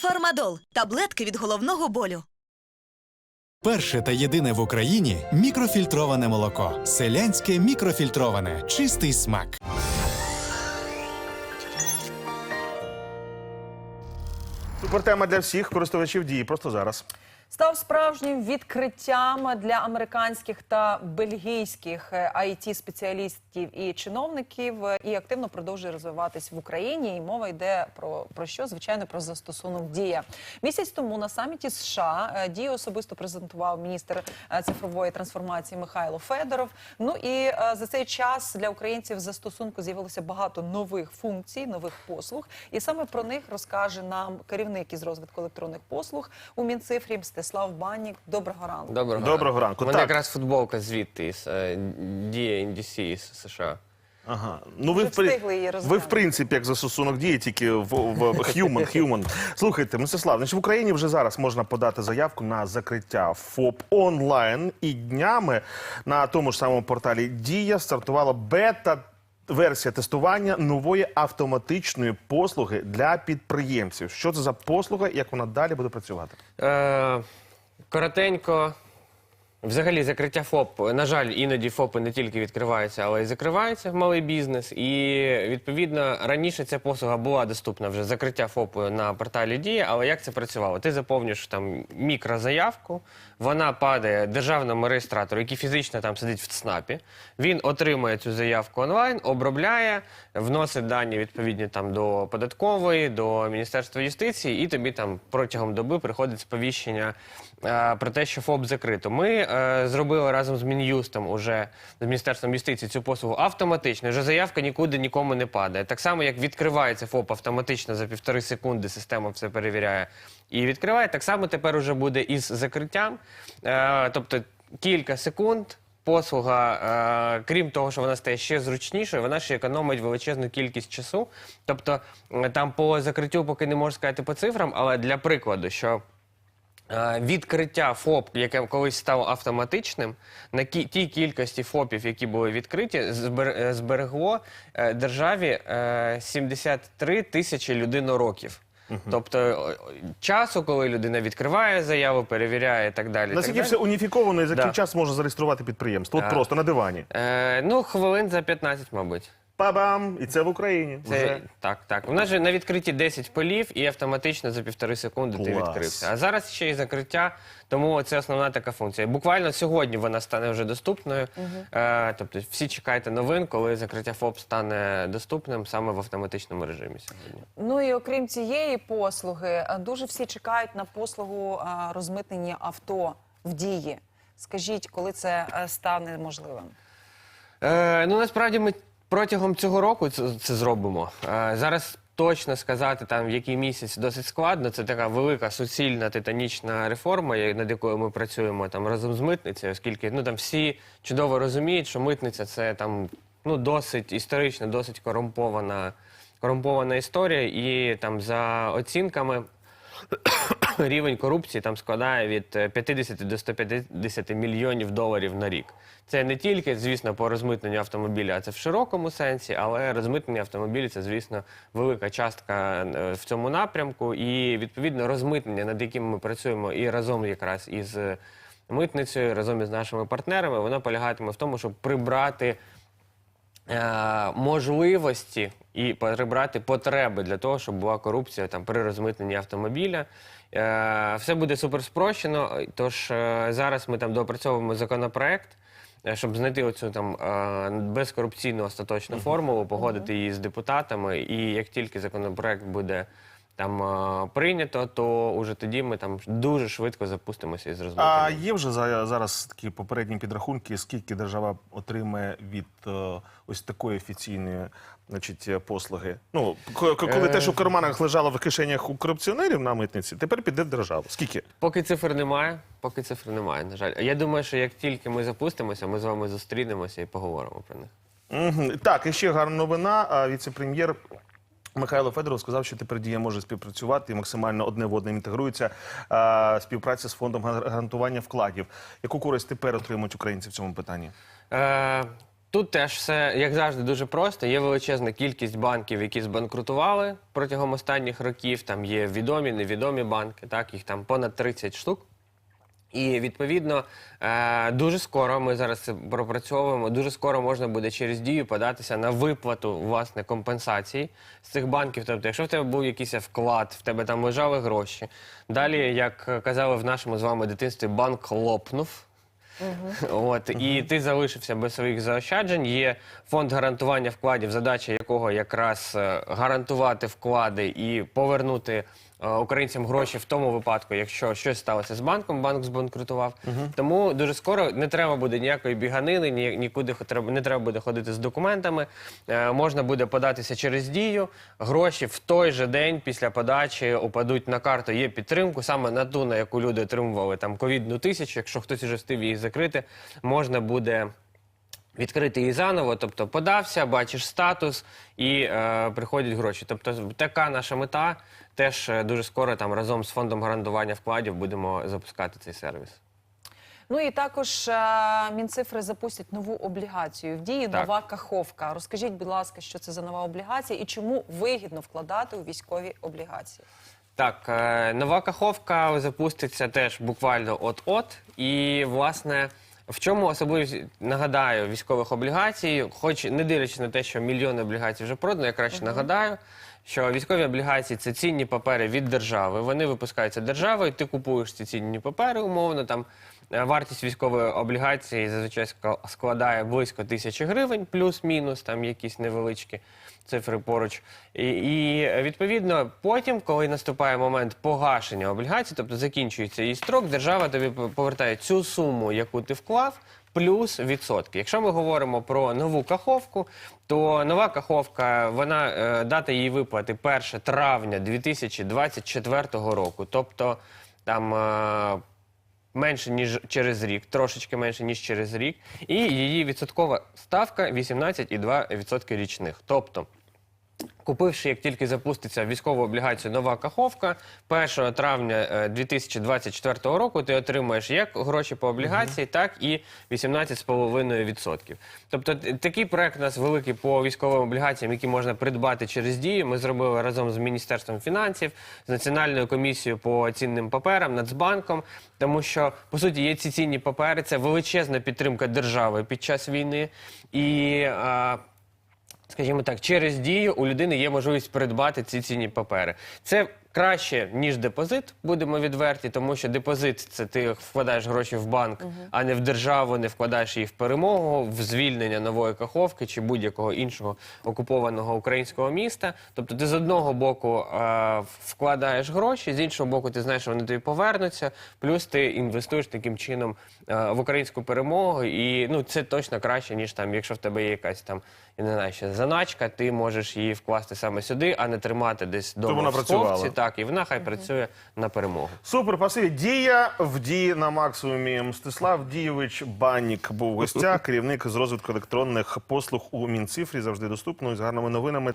Фармадол таблетки від головного болю. Перше та єдине в Україні мікрофільтроване молоко. Селянське мікрофільтроване. Чистий смак. Супертема для всіх користувачів дії просто зараз. Став справжнім відкриттям для американських та бельгійських it спеціалістів і чиновників е, і активно продовжує розвиватись в Україні. І мова йде про, про що? Звичайно, про застосунок дія. Місяць тому на саміті США е, дію особисто презентував міністр е, цифрової трансформації Михайло Федоров. Ну і е, за цей час для українців застосунку з'явилося багато нових функцій, нових послуг. І саме про них розкаже нам керівник із розвитку електронних послуг у Мінцифрі Мстислав Баннік. Доброго ранку. Доброго, Доброго ранку. У мене Так. якраз футболка звідти із е, Дія NDC із США. Ага. Ну ви Вже в, при- встигли її ви розглянути. в принципі як застосунок дії, тільки в, в human, human. Слухайте, Мстислав, значить в Україні вже зараз можна подати заявку на закриття ФОП онлайн і днями на тому ж самому порталі Дія стартувала бета. Версія тестування нової автоматичної послуги для підприємців. Що це за послуга як вона далі буде працювати? Е, коротенько. Взагалі, закриття ФОП, на жаль, іноді ФОПи не тільки відкриваються, але й закриваються в малий бізнес. І відповідно раніше ця послуга була доступна вже закриття ФОПу на порталі Дія. Але як це працювало? Ти заповнюєш там мікрозаявку, вона падає державному реєстратору, який фізично там сидить в ЦНАПі. Він отримує цю заявку онлайн, обробляє, вносить дані відповідні там до податкової, до Міністерства юстиції, і тобі там протягом доби приходить сповіщення е, про те, що ФОП закрито. Ми е, зробили разом з Мін'юстом, уже з Міністерством юстиції цю послугу автоматично. Вже заявка нікуди нікому не падає. Так само, як відкривається ФОП автоматично за півтори секунди, система все перевіряє і відкриває. Так само тепер уже буде із закриттям. Е, тобто кілька секунд. Послуга, е, крім того, що вона стає ще зручнішою, вона ще економить величезну кількість часу. Тобто е, там по закриттю поки не можу сказати по цифрам, але для прикладу, що Відкриття ФОП, яке колись стало автоматичним, на тій кількості ФОПів, які були відкриті, е, зберегло е, державі е, 73 тисячі людинороків. Тобто е, часу, коли людина відкриває заяву, перевіряє і так далі. Наскільки так все уніфіковано і за Да. час може зареєструвати підприємство? От Так. просто на дивані. Е, ну, хвилин за 15, мабуть. Па-бам! І це в Україні. Це, Вже. Так, так. У нас же на відкритті 10 полів і автоматично за півтори секунди ти Клас. відкрився. А зараз ще й закриття, тому це основна така функція. Буквально сьогодні вона стане вже доступною. Е, тобто всі чекайте новин, коли закриття ФОП стане доступним саме в автоматичному режимі сьогодні. Ну і окрім цієї послуги, е, дуже всі чекають на послугу е, розмитнення авто в дії. Скажіть, коли це е, стане можливим? Е, ну насправді ми протягом цього року це, це зробимо. Е, зараз точно сказати, там в який місяць досить складно. Це така велика суцільна титанічна реформа, над якою ми працюємо там разом з митницею, оскільки ну там всі чудово розуміють, що митниця це там ну досить історично, досить корумпована, корумпована історія, і там за оцінками. Рівень корупції там складає від е, 50 до 150 мільйонів доларів на рік. Це не тільки, звісно, по розмитненню автомобіля, а це в широкому сенсі, але розмитнення автомобілів це, звісно, велика частка е, в цьому напрямку. І відповідно розмитнення, над яким ми працюємо і разом якраз із е, митницею, разом із нашими партнерами, воно полягатиме в тому, щоб прибрати е, можливості і перебрати потреби для того, щоб була корупція там при розмитненні автомобіля. Е, все буде супер спрощено. Тож е, зараз ми там допрацьовуємо законопроект. е, Щоб знайти оцю там е, безкорупційну остаточну формулу, погодити її з депутатами, і як тільки законопроект буде там прийнято, то уже тоді ми там дуже швидко запустимося із А є вже за- зараз такі попередні підрахунки, скільки держава отримає від е, ось такої офіційної значить, послуги? Ну, к- к- коли Е. те, що в карманах лежало в кишенях у корупціонерів на митниці, тепер піде в державу. Скільки? Поки цифр немає, поки цифр немає, на жаль. Я думаю, що як тільки ми запустимося, ми з вами зустрінемося і поговоримо про них. Мгм. Так, і ще гарна новина. А, Віце-прем'єр Михайло Федоров сказав, що тепер дія може співпрацювати і максимально одне в одне інтегрується а, співпраця з фондом гарантування вкладів. Яку користь тепер отримують українці в цьому питанні? Е, Тут теж все, як завжди, дуже просто. Є величезна кількість банків, які збанкрутували протягом останніх років. Там є відомі, невідомі банки, так, їх там понад 30 штук. І відповідно е, дуже скоро ми зараз це пропрацьовуємо. Дуже скоро можна буде через дію податися на виплату власне компенсацій з цих банків. Тобто, якщо в тебе був якийсь вклад, в тебе там лежали гроші. Далі, як казали в нашому з вами дитинстві, банк лопнув. От і ти залишився без своїх заощаджень. Є фонд гарантування вкладів, задача якого якраз е, гарантувати вклади і повернути українцям гроші в тому випадку, якщо щось сталося з банком, банк збанкрутував. Тому дуже скоро не треба буде ніякої біганини, ні, нікуди треба- не треба буде ходити з документами. Е, можна буде податися через дію. Гроші в той же день після подачі упадуть на карту. Є підтримку саме на ту, на яку люди отримували там ковідну тисячу. Якщо хтось уже встиг її закрити, можна буде. Відкрити її заново, тобто подався, бачиш статус і е, приходять гроші. Тобто така наша мета. Теж е, дуже скоро там разом з фондом гарантування вкладів будемо запускати цей сервіс. Ну і також е, Мінцифри запустять нову облігацію. В дії Так. нова каховка. Розкажіть, будь ласка, що це за нова облігація і чому вигідно вкладати у військові облігації? Так, е, нова каховка запуститься теж буквально от-от. І, власне, в чому особливість, нагадаю, військових облігацій, хоч не дивлячись на те, що мільйони облігацій вже продано, я краще нагадаю, що військові облігації це цінні папери від держави. Вони випускаються державою, ти купуєш ці цінні папери, умовно там. е, Вартість військової облігації зазвичай складає близько тисячі гривень, плюс-мінус, там якісь невеличкі цифри поруч. І, і відповідно, потім, коли наступає момент погашення облігацій, тобто закінчується її строк, держава тобі повертає цю суму, яку ти вклав. Плюс відсотки. Якщо ми говоримо про нову каховку, то нова каховка, вона е, дата її виплати 1 травня 2024 року. Тобто там е, менше ніж через рік, трошечки менше ніж через рік, і її відсоткова ставка 18,2% річних. Тобто, купивши, як тільки запуститься військову облігацію нова каховка, 1 травня е, 2024 року ти отримаєш як гроші по облігації, так і 18,5%. Тобто такий проект у нас великий по військовим облігаціям, які можна придбати через дію. Ми зробили разом з Міністерством фінансів, з Національною комісією по цінним паперам, Нацбанком, тому що по суті є ці цінні папери, це величезна підтримка держави під час війни. І а, скажімо так, через дію у людини є можливість придбати ці цінні папери. Це краще, ніж депозит, будемо відверті, тому що депозит це ти вкладаєш гроші в банк, а не в державу, не вкладаєш їх в перемогу, в звільнення нової каховки чи будь-якого іншого окупованого українського міста. Тобто ти з одного боку е, вкладаєш гроші, з іншого боку, ти знаєш, що вони тобі повернуться, плюс ти інвестуєш таким чином е, в українську перемогу. І ну, це точно краще, ніж там, якщо в тебе є якась там, не знаю, ще заначка, ти можеш її вкласти саме сюди, а не тримати десь дома вона в працювала. Так, і вона хай працює на перемогу. Супер, спасибі. Дія в дії на максимумі. Мстислав Дійович Банік був в гостях, керівник з розвитку електронних послуг у Мінцифрі. Завжди доступно з гарними новинами.